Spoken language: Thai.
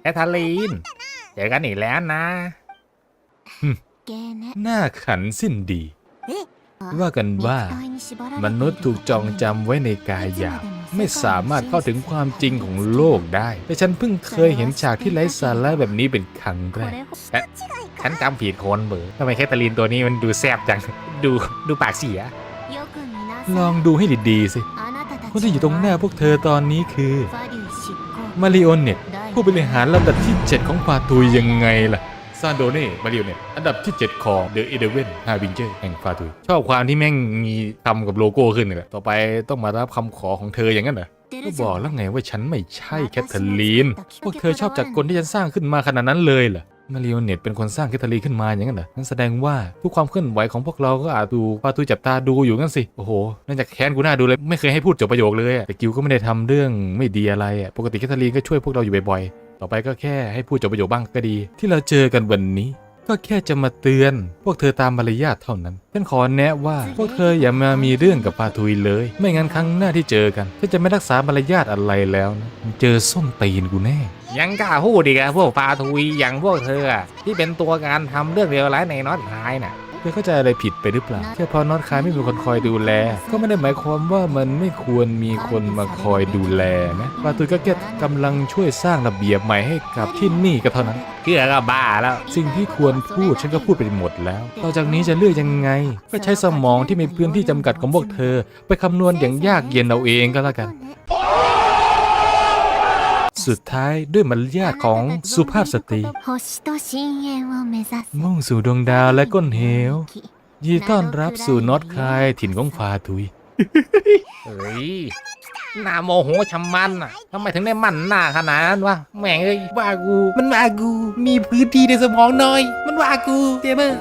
แคทเธอรีน เจอกันอีกแล้วนะゲーねหน้าขันสิ้นดี ว่ากันว่า มนุษย์ถูกจองจำไว้ในกายหยาบไม่สามารถเข้าถึงความจริงของโลกได้แต่ฉันเพิ่งเคยเห็นฉากที่ไร้สาระแบบนี้เป็นครั้งแรกฉันจำผิดคนเบอร์ทำไมแคทเธอรีนตัวนี้มันดูแซบจัง ดูดูปากเสีย ลองดูให้ดีๆสิ คนที่อยู่ตรงหน้าพวกเธอตอนนี้คือ มาริโอเน็ต ผู้บริหารลำดับที่ 7 ของปาตุยยังไงล่ะซานโดเน่มาริโอเน็ตอันดับที่ 7 ของเดอะเอเดเวนฮาวิงเจอร์แห่งฟาตุยชอบความที่แม่งมีคำกับโลโก้ขึ้นเลยต่อไปต้องมารับคำขอของเธออย่างนั้นเหรอก็บอกแล้วไงว่าฉันไม่ใช่แคทเธอรีนพวกเธอชอบจากกลที่ฉันสร้างขึ้นมาขนาดนั้นเลยเหรอ มาริโอเน็ตเป็นคนสร้างแคทเธอรีนขึ้นมาอย่างนั้นเหรอนั่นแสดงว่าทุกความเคลื่อนไหวของพวกเราก็อาจดูปาตูจับตาดูอยู่งั้นสิ โอ้โหน่าจะแค้นกูหน้าดูเลย ไม่เคยให้พูดจบประโยคเลยแต่กิวก็ไม่ได้ทำเรื่องไม่ดีอะไรอะปกติแคทเธอรีนก็ช่วยพวกเราอยู่บ่อยๆต่อไปก็แค่ให้พูดจบประโยคบ้างก็ดี ที่เราเจอกันวันนี้ ก็แค่จะมาเตือน พวกเธอตามมารยาทเท่านั้น ฉันขอแนะว่า พวกเธออย่ามามีเรื่องกับปาทุยเลย ไม่งั้นครั้งหน้าที่เจอกันฉันจะไม่รักษามารยาทอะไรแล้วนะเจอส้นตีนกูแน่ ยังกล้าพูดอีกอะพวกปาทุยอย่างพวกเธออะที่เป็นตัวการทำเรื่องเลวร้ายในน็อตไฮน่ะ เธอเข้าใจอะไรผิดไปหรือเปล่าแค่เพอน็อตคายไม่มีคนคอยดูแล ก็ไม่ได้หมายความว่ามันไม่ควรมีคนมาคอยดูแลนะปาตุยก็แค่กำลังช่วยสร้างระเบียบใหม่ให้กับที่นี่ก็เท่านั้นเชื่อก็บ้าแล้ว สิ่งที่ควรพูดฉันก็พูดไปหมดแล้ว ต่อจากนี้จะเลือกยังไง ก็ใช้สมองที่มีพื้นที่จำกัดของพวกเธอ ไปคำนวณอย่างยากเย็นเอาเองก็แล้วกัน สุดท้ายด้วยมารยาของสุภาพสตรี มุ่งสู่ดวงดาวและก้นเหวยีต้อนรับสู่นอตคายถิ่นของฟาทุย เฮ้ยหน้าโมโหชำมันอะทำไมถึงได้มั่นหน้าขนาดนั้นวะแม่งเอ้ยว่ากู มันว่ากู มีพื้นที่ในสมองน้อย มันว่ากูเจเบอร์